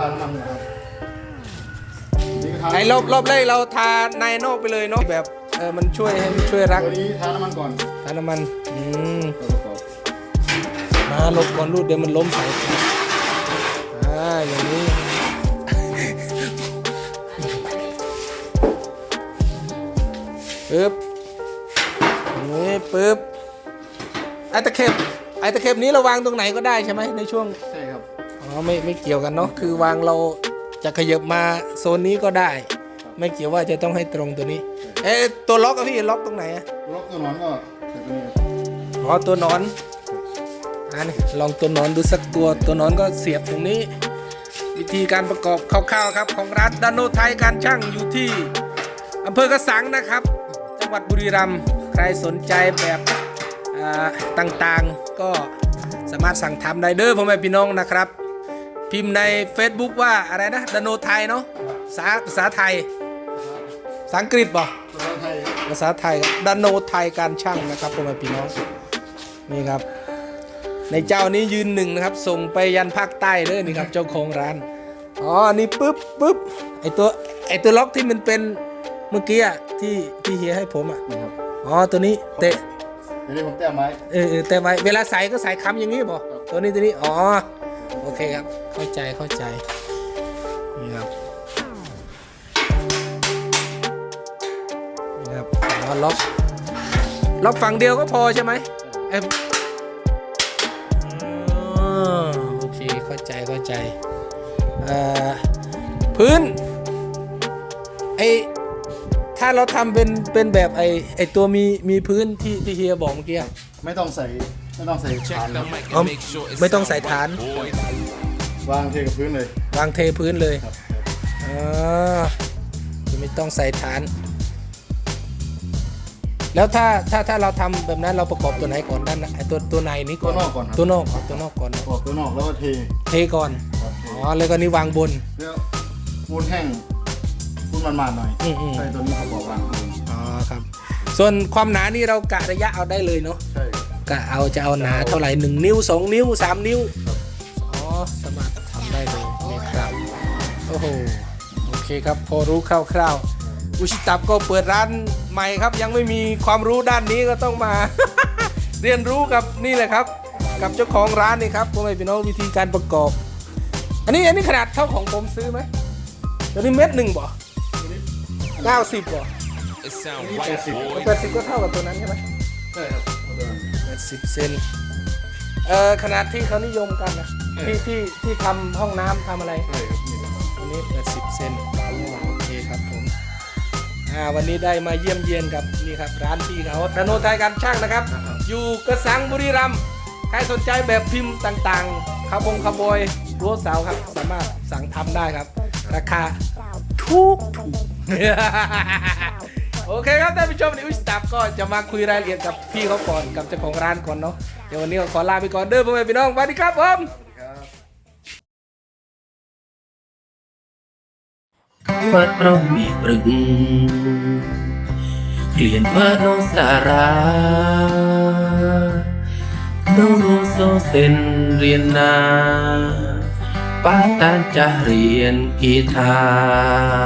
ทาน้ำมันนะครับนี่ก็ทาไอ้รอบรอบแรกเราทาในนอกไปเลยเนาะแบบเออมันช่วยให้มันช่วยรักตัวนี้ทาน้ำมันก่อนทาน้ำมันอืมตัวประกอบมาหลบก่อนรูดเดี๋ยวมันล้มใส่อ่าอย่างนี้ ปึ๊บอย่างนี้ปึ๊บไอ้ตะเข็บไอ้ตะเข็บนี้เราวางตรงไหนก็ได้ใช่ไหมในช่วง ใช่ครับอ๋อ ไม่ไม่เกี่ยวกันเนาะคือวางเราจะขยับมาโซนนี้ก็ได้ ไม่เกี่ยวว่าจะต้องให้ตรงตัวนี้ เอ๊ะตัวล็อกอะพี่ล็อกตรงไหนอะล็อกตัวหนอนก็ใส่ตัวนี้ครับอ๋อตัวนอนอันนี้ลองตัวนอนดูสักตัวตัวนอนก็เสียบตรงนี้ วิธีการประกอบคร่าวๆครับ ของร้านดานโนไทยการช่างอยู่ที่อำเภอกระสังนะครับ จังหวัดบุรีรัมย์ใครสนใจแบบอ่าต่างๆก็สามารถสั่งทำได้เด้อพ่อแม่พี่น้องนะครับ พิมพ์ใน Facebook ว่าอะไรนะดานโนไทยเนาะภาษาภาษาไทยภาษาอังกฤษบ่ตัวไทยภาษาไทยดานโนไทยการช่างนะครับพ่อแม่พี่น้องนี่ครับ ในเจ้านี้ยืนหนึ่งนะครับ ส่งไปยันภาคใต้เลยนี่ครับเจ้าของร้านอ๋ออันนี่ปุ๊บปุ๊บไอตัวไอตัวล็อกที่มันเป็นเมื่อกี้อะที่ที่เฮียให้ผมอะนี่ครับอ๋อตัวนี้เตะเดี๋ยวนี้ผมแต้มไว้เออเออแต่ไว้เวลาใส่ก็ใส่คำอย่างนี้ป่ะครับตัวนี้ตัวนี้อ๋อ โอเคครับ เข้าใจเข้าใจนี่ครับนี่ครับอ๋อล็อกล็อกฝั่งเดียวก็พอใช่ไหมเอ้ยอ๋อโอเคเข้าใจเข้าใจเอ่อพื้นไอถ้าเราทำเป็นเป็นแบบไอไอตัวมีมีพื้นที่ที่เฮียบอกเมื่อกี้อะไม่ต้องใส่ ไม่ต้องใส่ฐานครับอ๋อไม่ต้องใส่ฐาน วางเทกับพื้นเลยวางเทพื้นเลยครับอ่าไม่ต้องใส่ฐาน แล้วถ้าถ้าถ้าเราทำแบบนั้นเราประกอบตัวไหนก่อนด้านในไอ้ตัวตัวในนี้ก่ตัอวนนอกก่อนครับตัวนอกก่อนตัวนอกก่อนนะประกอบตัวนอกแล้วก็เทเทก่อนครับเทอ๋อแล้วก็นี่วางบน แล้วปูนแห้งปูนมันๆหน่อยอืมอืมใส่ตัวนี้ประกอบวางข้างบนอ๋อครับ ส่วนความหนานี่เรากะระยะเอาได้เลยเนาะใช่ครับ กะเอาจะเอาหนาเท่าไหร่หนึ่งนิ้วสองนิ้วสามนิ้วอ๋อสามารถทำได้เลยนี่ครับโอ้โหโอเคครับพอรู้คร่าวๆอุชิตับก็เปิดร้านใหม่ครับ ยังไม่มีความรู้ด้านนี้ก็ต้องมา เรียนรู้กับนี่เลยครับ กับเจ้าของร้านนี่ครับพ่อแม่พี่น้องวิธีการประกอบ อันนี้อันนี้ขนาดเท่าของผมซื้อไหมตัวนี้เม็ดหนึ่งบ่เก้าสิบบ่ It sound นี่ right, เป็นสิบ boy. แปดสิบก็เท่ากับตัวนั้นใช่ไหมใช่ครับ เอาตัวนั้นแปดสิบเซนเอ่อขนาดที่เขานิยมกันนะที่ที่ที่ทำห้องน้ำทำอะไรใช่ครับนี่แหละครับวันนี้ 80 เซนโอเคครับผมอ่าวันนี้ได้มาเยี่ยมเยียนกับนี่ครับร้านพี่เขาดนโนไทยการช่างนะครับ อยู่กระสังบุรีรัมย์ใครสนใจแบบพิมพ์ต่างๆคาบงคาบอยรั้วเสาครับ สามารถสั่งทำได้ครับ ราคาถูกถูก โอเคครับท่านผู้ชมวันนี้อุสตับก็จะมาคุยรายละเอียดกับพี่เขาก่อนกับเจ้าของร้านก่อนเนาะเดี๋ยววันนี้ก็ขอลาไปก่อนเด้อพ่อแม่พี่น้องสวัสดีครับผมวัดรามีปรึงเปลี่ยนว่าโนสาราโนโนโซเซนเรียนนาป้าตานจะเรียนกีตา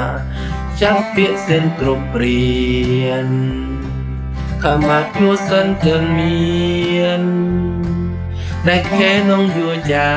ร์ ចាប់ពាក្យសិនគ្រប់ព្រៀនខមាត់យោសិនទាំងមានដែលគេនងយោចា